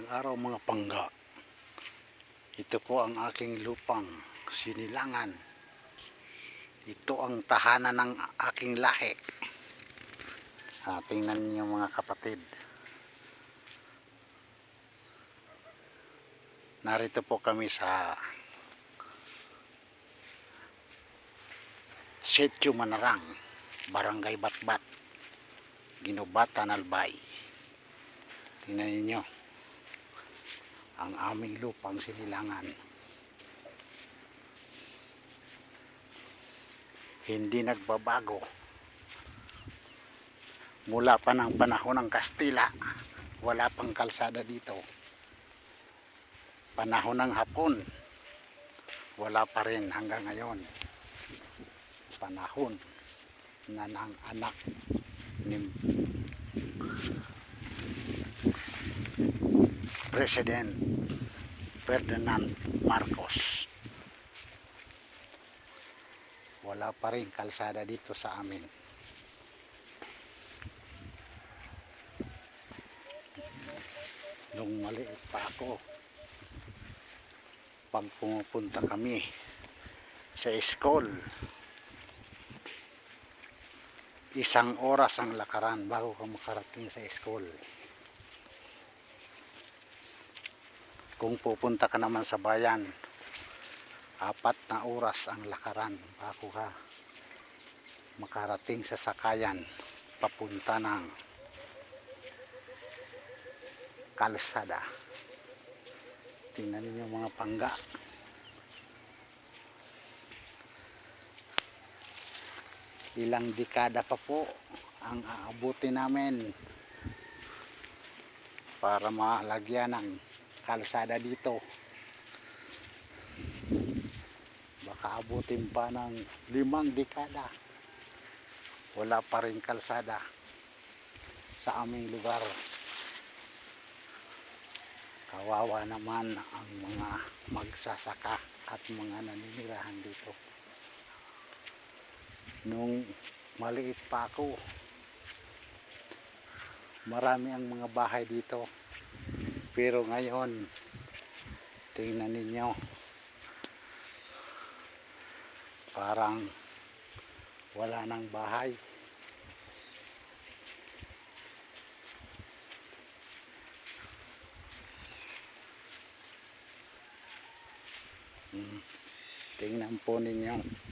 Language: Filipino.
Magandang araw mga pangga. Ito po ang aking lupang sinilangan. Ito ang tahanan ng aking lahi. Ah, tingnan niyo mga kapatid. Narito po kami sa Setyo Manarang, Barangay Batbat, Ginubatan Albay. Tingnan ninyo ang aming lupang sinilangan. Hindi nagbabago. Mula pa ng panahon ng Kastila, wala pang kalsada dito. Panahon ng Hapon, wala pa rin hanggang ngayon. Panahon na ng anak ni President Ferdinand Marcos. Wala pa rin kalsada dito sa amin. Nung maliit pa ako, pag pumupunta kami sa school, isang oras ang lakaran bago ka makarating sa school. Kung pupunta ka naman sa bayan, apat na oras ang lakaran bago ka makarating sa sakayan papunta ng kalsada. Tingnan ninyo mga pangga. Ilang dekada pa po ang aabuti namin para malagyan ng kalsada dito. Baka abutin pa ng limang dekada. Wala pa rin kalsada sa aming lugar. Kawawa naman ang mga magsasaka at mga naninirahan dito. Nung maliit pa ako marami ang mga bahay dito pero ngayon, tingnan ninyo, parang wala nang bahay. Hmm. Tingnan po ninyo.